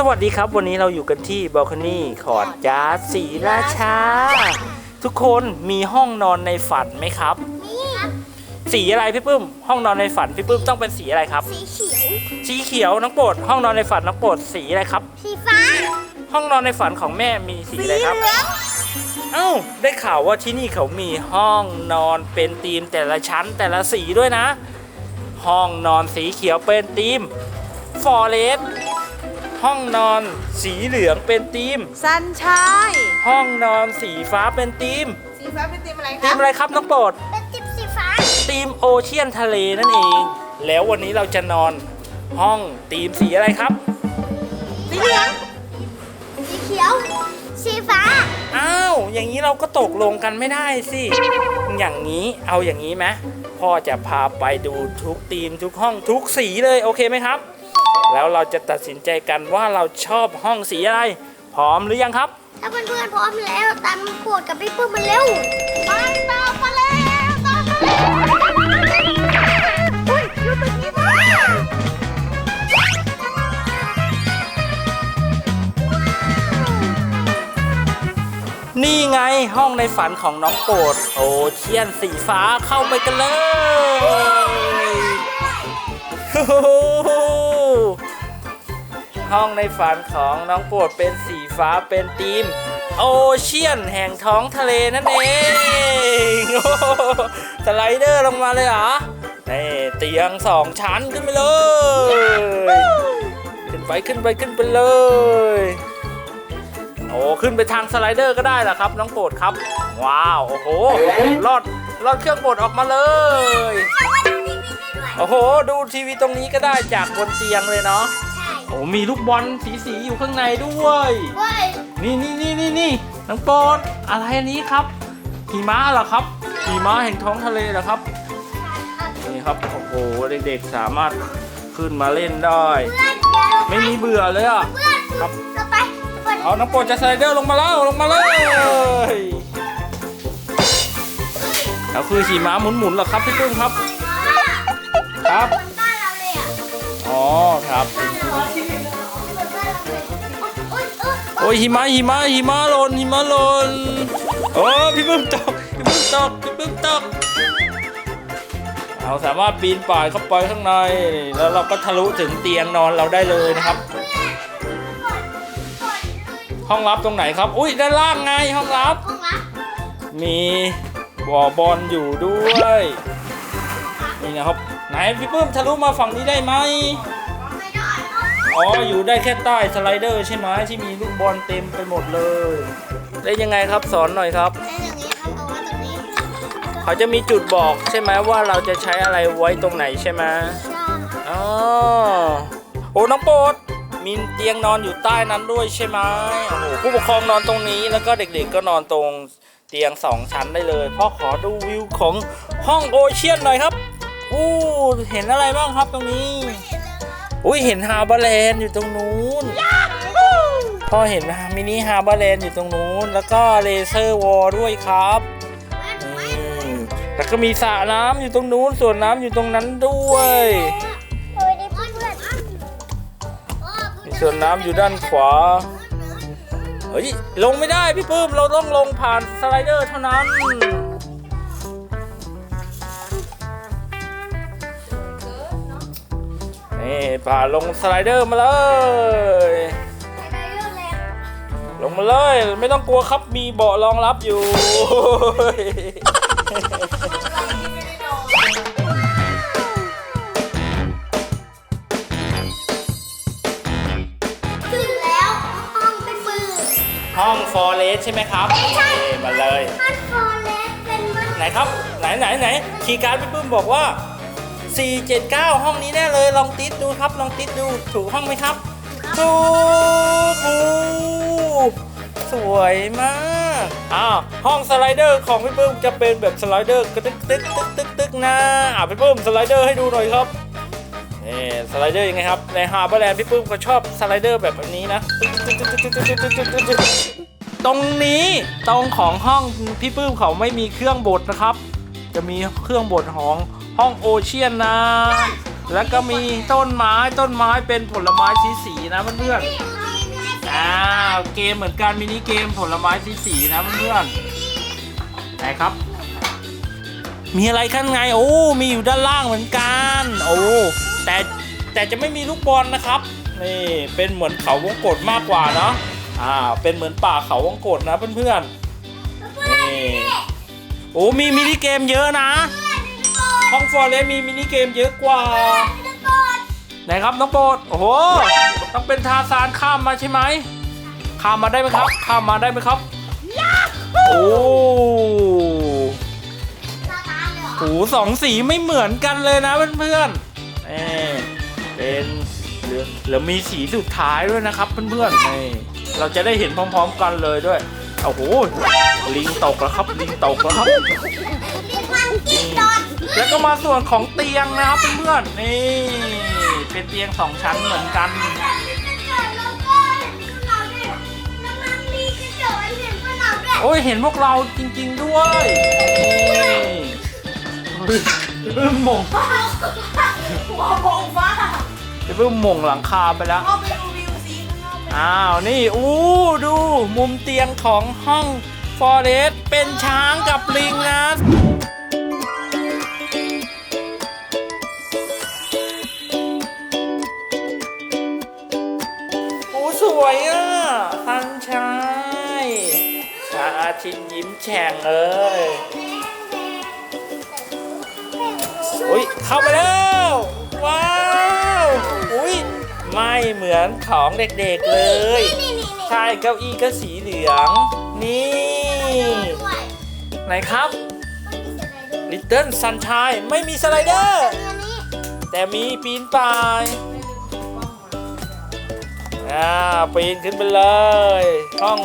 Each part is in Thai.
สวัสดีครับ วันนี้เราอยู่กันที่บ a ลค n นี่ขอดยาร์ดสีราชา ทุกคนมีห้องนอนในฝันไหมครับนี่ครับ สีอะไรพี่ปื้ม ห้องนอนในฝันพี่ปื้มต้องเป็นสีอะไรครับ สีเขียวสีเขียวน้องโปรดห้องนอนในฝันน้องโปรดสีอะไรครับ สีฟ้าห้องนอนในฝันของแม่มีสีสีอะไรเหครับลืองเอ้าได้ข่าวว่าที่นี่เขามีห้องนอนเป็นธีมแต่ละชั้นแต่ละสีด้วยนะ ห้องนอนสีเขียวเป็นธีมฟอเรส ห้องนอนสีเหลืองเป็นธีม สันชายห้องนอนสีฟ้าเป็นธีมสีฟ้าเป็นทีมอะไรคธีรัมบอะไรครับน้องโปรดเป็นจิบสีฟ้าธีมโอเชียนทะเลนั่นเอง แล้ววันนี้เราจะนอนห้องธีมสีอะไรครับ สีเหลือง สีเขียว สีฟ้า อ้าว อย่างนี้เราก็ตกลงกันไม่ได้สิ อย่างนี้เอาอย่างนี้ไหมพ่อจะพาไปดูทุกธีมทุกห้องทุกสีเลยโอเคไหมครับ แล้วเราจะตัดสินใจกันว่าเราชอบห้องสีอะไร พร้อมหรือยังครับ ถ้าเพื่อนๆพร้อมแล้วตามโปรดกับพี่ปื้มมาเร็วไปตามมาแล้วตามมาแล้วอุ้ยอยู่ตรงนี้ว้าวนี่ไงห้องในฝันของน้องโปรดโอเชียนสีฟ้าเข้าไปกันเลย โอ้โห้องในฝันของน้องโปรดเป็นสีฟ้าเป็นธีม โอเชียนแห่งท้องทะเลนั่นเองสไลเดอร์ลงมาเลยเหรอนี่เตียงสองชั้นขึ้นไปเลย ขึ้นไปขึ้นไปขึ้นไปเลย โอ้ขึ้นไปทางสไลเดอร์ก็ได้เหรอครับ น้องโปรดครับ ว้าว โอ้โหลอดลอดเครื่องบดออกมาเลยโอ้โห ดูทีวีตรงนี้ก็ได้จากบนเตียงเลยเนาะ โอ้มีลูกบอลสีสีๆอยู่ข้างในด้วย เว้ยนี่นี่นี่นี่นี่น้องโปรดอะไรอันนี้ครับหิมะเหรอครับหิมะแห่งท้องทะเลเหรอครับนี่ครับโอ้โหเด็กๆสามารถขึ้นมาเล่นได้ เพื่อนเดี๋ยวเราไปไม่มีเบื่อเลยอะ เพื่อนครับ เราไปเปิดเอาน้องโปรดจะสไลเดอร์ลงมาแล้วลงมาเลยเอาคือขี่ม้าหมุนๆเหรอครับพี่ปุ้มครับ ครับ เหมือนบ้านเราเลยอะอ๋อครับเห โอ้ยหิมะหิมะหิมะหล่นหิมะหล่นโอ้พี่ปุ้มตกพี่ปุ้มตกพี่ปุ้มตกเราสามารถปีนป่ายเข้าไปข้างใน แล้วเราก็ทะลุถึงเตียงนอนเราได้เลยนะครับ ห้องลับตรงไหนครับ อุ้ยด้านล่างไงห้องรับ มีบ่อบอลอยู่ด้วยนี่นะครับไหนพี่ปื้มทะลุมาฝั่งนี้ได้ไหม อ๋อ อยู่ได้แค่ใต้สไลเดอร์ใช่ไหมที่มีลูกบอลเต็มไปหมดเลย ได้ยังไงครับสอนหน่อยครับ ได้อย่างนี้ครับเอาไว้ตรงนี้เขาจะมีจุดบอกใช่ไหมว่าเราจะใช้อะไรไว้ตรงไหนใช่ไหมใช่อ๋อโอ้น้องโปรดมีเตียงนอนอยู่ใต้นั้นด้วยใช่ไหมโอ้โหผู้ปกครองนอนตรงนี้แล้วก็เด็กๆก็นอนตรงเตียงสองชั้นได้เลยพ่อขอดูวิวของห้องโอเชียนหน่อยครับอู้เห็นอะไรบ้างครับตรงนี้ อุ้ยเห็นฮาร์เบอร์แลนด์อยู่ตรงนู้นพ่อเห็นมินิฮาร์เบอร์แลนด์อยู่ตรงนู้น แล้วก็เลเซอร์วอลด้วยครับนี่แล้วก็มีสระน้ำอยู่ตรงนู้นส่วนน้ำอยู่ตรงนั้นด้วยโอ้ยได้เพื่อนเพื่อนมีส่วนน้ำอยู่ด้านขวาเฮ้ยลงไม่ได้พี่ปื้มเราต้องลงผ่านสไลเดอร์เท่านั้น นี่ผ่านลงสไลเดอร์มาเลย ลงมาเลย ไม่ต้องกลัวครับมีเบาะรองรับอยู่ ถึงแล้วห้องเป็นมือห้องฟอเรสใช่ไหมครับนี่มาเลยฮันฟอร์เรสเป็นมันไหนครับ ไหนไหนไหนคีย์การ์ดพี่ปื้มบอกว่า 479 ห้องนี้แน่เลย ลองติดดูครับ ลองติดดู ถูกห้องไหมครับ ถูกสวยมากอ้าวห้องสไลเดอร์ของพี่ปุ้มจะเป็นแบบสไลเดอร์กระตึกตึกตึกตึกตึกนะอ่าพี่ปุ้มสไลเดอร์ให้ดูหน่อยครับนี่สไลเดอร์ยังไงครับ ในฮาร์บอร์แลนด์พี่ปุ้มก็ชอบสไลเดอร์แบบนี้นะ ตรงนี้ตรงของห้องพี่ปุ้มเขาไม่มีเครื่องบดนะครับ จะมีเครื่องบดของ ห้องโอเชียนนะ แล้วก็มีต้นไม้ต้นไม้เป็นผลไม้สีสีนะเพื่อนนี่อ้าวเกมเหมือนกันมินิเกมผลไม้สีสีนะเพื่อนๆไหนครับ มีอะไรข้างในโอ้มีอยู่ด้านล่างเหมือนกัน โอ้แต่แต่จะไม่มีลูกบอลนะครับนี่เป็นเหมือนเขาวงกตมากกว่าเนาะอ่าเป็นเหมือนป่าเขาวงกตนะเพื่อนๆนี่โอ้มีมินิเกมเยอะนะ ห้องฟอร์เรสมีมินิเกมเยอะกว่า ไหนครับน้องโปรดโอ้โห ต้องเป็นทาซานข้ามมาใช่ไหม ข้ามมาได้ไหมครับ ข้ามมาได้ไหมครับ โอ้โอ้โหสองสีไม่เหมือนกันเลยนะเพื่อนๆเออเป็นเหลือเหลือมีสีสุดท้ายด้วยนะครับเพื่อนๆนี่เราจะได้เห็นพร้อม ๆ กันเลยด้วย โอ้โห ลิงตกแล้วครับ ลิงตกแล้วครับ แล้วก็มาส่วนของเตียงนะครับเพื่อนๆนี่ เป็นเตียงสองชั้นเหมือนกันโอ้ยเห็นพวกเราจริง ๆด้วยนี่พี่เพิ่มมงหัวโป่งฟ้าพี่เพิ่มมงหลังคาไปแล้วเข้าไปดูวิวสิข้างนอกอ้าวนี่อู้ดูมุมเตียงของห้องฟอเรสเป็นช้างกับลิงนะ พระอาทิตย์ยิ้มแฉ่งเอ้ยอุ้ยเข้าไปแล้ว ว้าว อุ้ยไม่เหมือนของเด็กๆเลย ใช่เก้าอี้ก็สีเหลือง นี่ ไหนครับ Little Sunshine ไม่มีสไลเดอร์ แต่มีปีนป่ายอ่าปีนขึ้นไปเลยห้อง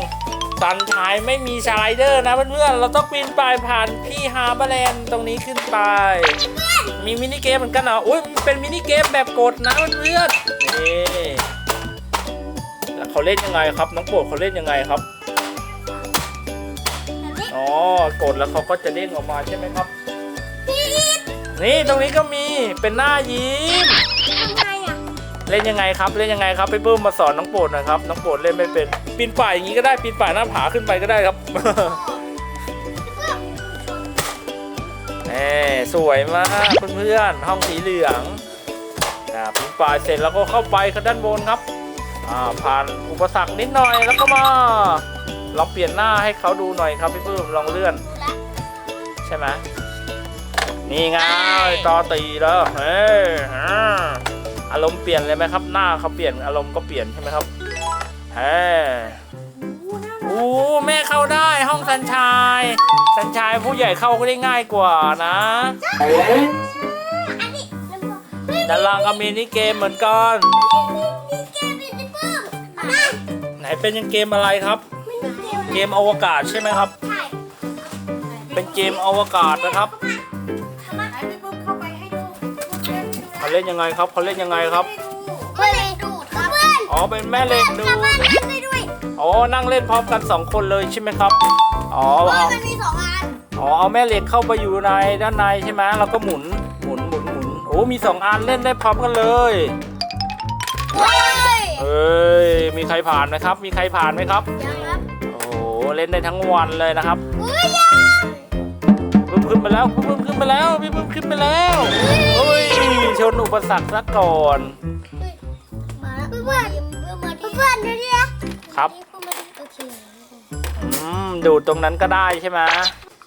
สันชายไม่มีสไลเดอร์นะเพื่อนๆ เราต้องปีนป่ายผ่านพี่ฮาร์เบอร์แลนด์ตรงนี้ขึ้นไป มีมินิเกมเหมือนกันเหรอ อุ้ยมันเป็นมินิเกมแบบกดนะเพื่อนๆนี่แล้วเขาเล่นยังไงครับ น้องโปรดเขาเล่นยังไงครับ อ๋อ กดแล้วเขาก็จะเด้งออกมาใช่ไหมครับ นี่ตรงนี้ก็มีเป็นหน้ายิ้มเล่นยังไงครับ เล่นยังไงครับพี่ปื้มมาสอนน้องโปรดหน่อยครับ น้องโปรดเล่นไม่เป็น ปีนป่ายอย่างนี้ก็ได้ปีนป่ายหน้าผาขึ้นไปก็ได้ครับ แหมสวยมากเพื่อนๆห้องสีเหลืองอ่าปีนป่ายเสร็จแล้วก็เข้าไปข้างด้านบนครับอ่าผ่านอุปสรรคนิดหน่อยแล้วก็มาลองเปลี่ยนหน้าให้เขาดูหน่อยครับพี่ปื้มลองเลื่อน ใช่ไหมนี่ไงต่อตีแล้วเฮ้ยอ่าอารมณ์เปลี่ยนเลยไหมครับ หน้าเขาเปลี่ยนอารมณ์ก็เปลี่ยนใช่ไหมครับ เฮ้โอ้แม่เข้าได้ห้องสันชาย สันชายผู้ใหญ่เข้าก็ได้ง่ายกว่านะด้านล่างก็มีนี่เกมเหมือนกันไหนเป็นยังเกมอะไรครับ เกมอวกาศใช่ไหมครับ เป็นเกมอวกาศนะครับเขาเล่นยังไงครับเขาเล่นยังไงครับ อนอ๋อเป็นแม่เหล็กดูสามารถนั่งได้ด้วยอ๋อนั่งเล่นพร้อมกันสองคนเลยใช่ไหมครับอ๋อเพราะเอามันมีสองอันอ๋อเอาแม่เหล็กเข้าไปอยู่ในด้านในใช่ไหมเราก็หมุนหมุนหมุนหมุนโอ้มีสองอันเล่นได้พร้อมกันเลยเฮ้ยเอ้ยมีใครผ่านไหมครับ มีใครผ่านไหมครับ ยังครับโอ้โหเล่นได้ทั้งวันเลยนะครับเฮ้ยยังพึ่มขึ้นไปแล้วพึ่มขึ้นไปแล้วพี่พึ่มขึ้นไปแล้วเฮ้ยชนอุปสรรคซะก่อนมาแล้ว เพื่อนเพื่อนเพื่อนดูดินะครับโอเคอืม ดูดตรงนั้นก็ได้ใช่ไหม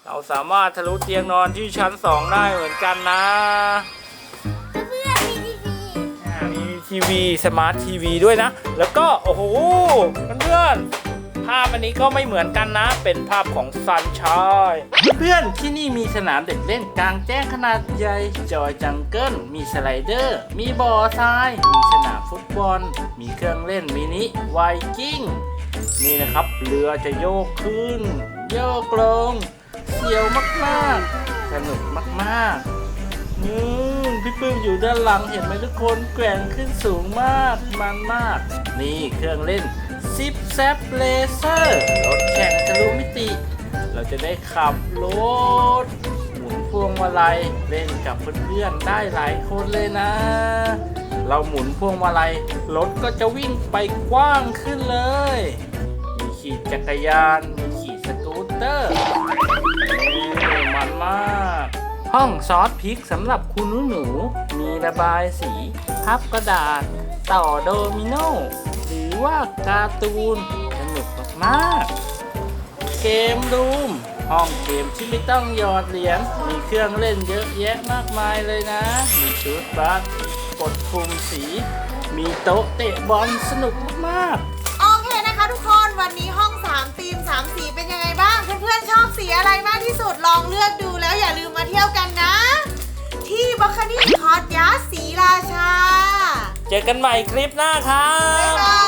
เราสามารถทะลุเตียงนอนที่ชั้นสองได้เหมือนกันนะเพื่อนมีทีวีอ่ามีทีวีสมาร์ททีวีด้วยนะ แล้วก็ โอ้โหเพื่อนๆ ภาพอันนี้ก็ไม่เหมือนกันนะ เป็นภาพของซันชายเพื่อนๆที่นี่มีสนามเด็กเล่นกลางแจ้งขนาดใหญ่ จอยจังเกิล มีสไลเดอร์ มีบ่อทราย มีสนามฟุตบอล มีเครื่องเล่นมินิไวกิ้ง นี่นะครับ เรือจะโยกขึ้น โยกลงเสียวมากๆ สนุกมากๆอืมพี่ปื้มอยู่ด้านหลังเห็นไหมทุกคนแกว่งขึ้นสูงมากมันมาก นี่เครื่องเล่น ซิปแซปเลเซอร์รถแข่งทะลุมิติ เราจะได้ขับรถหมุนพวงมาลัยเล่นกับเพื่อนๆได้หลายคนเลยนะ เราหมุนพวงมาลัยรถก็จะวิ่งไปกว้างขึ้นเลย มีขี่จักรยาน มีขี่สกูตเตอร์มันมากห้องซอสพริกสำหรับคุณหนูๆมีระบายสี พับกระดาษ ต่อโดมิโน ว่าการ์ตูนสนุกมากๆ เกมรูม ห้องเกมที่ไม่ต้องหยอดเหรียญมีเครื่องเล่นเยอะแยะมากมายเลยนะ มีชุดบาสกดปุ่มสี มีโต๊ะเตะบอลสนุกมากๆโอเคนะคะทุกคนวันนี้ห้อง3ทีม3สีเป็นยังไงบ้างเพื่อนๆชอบสีอะไรมากที่สุดลองเลือกดูแล้วอย่าลืมมาเที่ยวกันนะ ที่บัคคานี่คอร์ดยาสีราชา เจอกันใหม่คลิปหน้าครับ๊ายบบาย